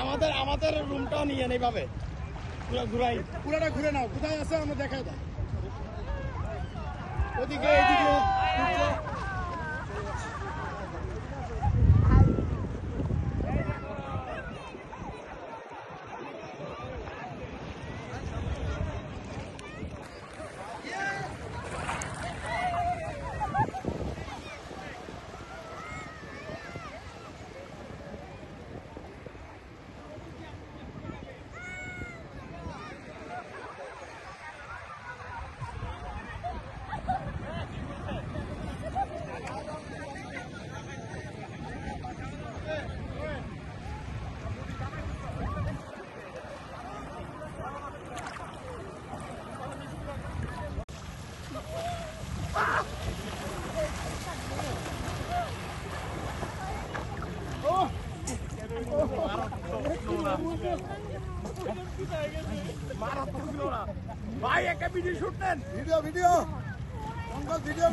আমাদের আমাদের রুমটাও নিয়ে নেই পাবে ঘুরাই। পুরাটা ঘুরে নাও। কোথায় আছে আমরা দেখাই দাও। ওদিকে।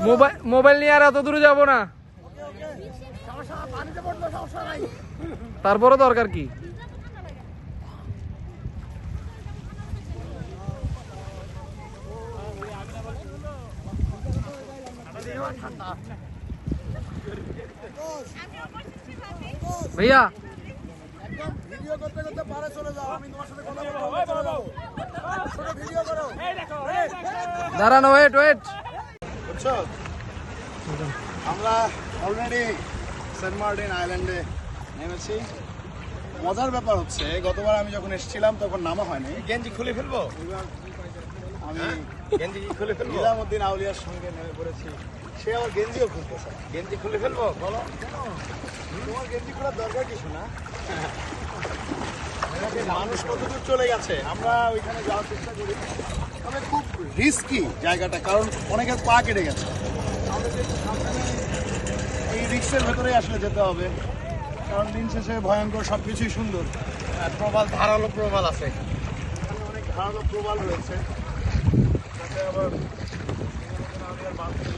মোবাইল মোবাইল নিয়ে আর এত দূরে যাব না। তারপরে দরকার কি? ভাইয়া একদম ভিডিও করতে করতে পারে চলে যাও। আমি তোমার সাথে কথা বলব ছোট ভিডিও করো। দাঁড়ানো ওয়েট ওয়েট বুঝছ? আমরা অলরেডি সেন্ট মার্টিন আইল্যান্ডে নেমেছি। মজার ব্যাপার হচ্ছে গতবার আমি যখন এসেছিলাম তখন নামা হয়নি। গেঞ্জি খুলে ফেলব? আমি নিজামুদ্দিন আউলিয়ার সঙ্গে নেমে পড়েছি। সে আমার গেঞ্জিও গেঞ্জি খুলে ফেলব? বলো। তোমার গেঞ্জি খোলার দরকার কিছু না মানুষ কতদূর চলে গেছে আমরা ওইখানে যাওয়ার চেষ্টা করি। তবে খুব রিস্কি জায়গাটা কারণ অনেকের পা কেটে গেছে। এই রিক্সের ভেতরে আসলে যেতে হবে কারণ দিন শেষে ভয়ঙ্কর সব কিছুই সুন্দর প্রবাল ধারালো প্রবাল আছে। অনেক ধারালো প্রবাল রয়েছে। তাতে আবার আমি আর বাঁধতে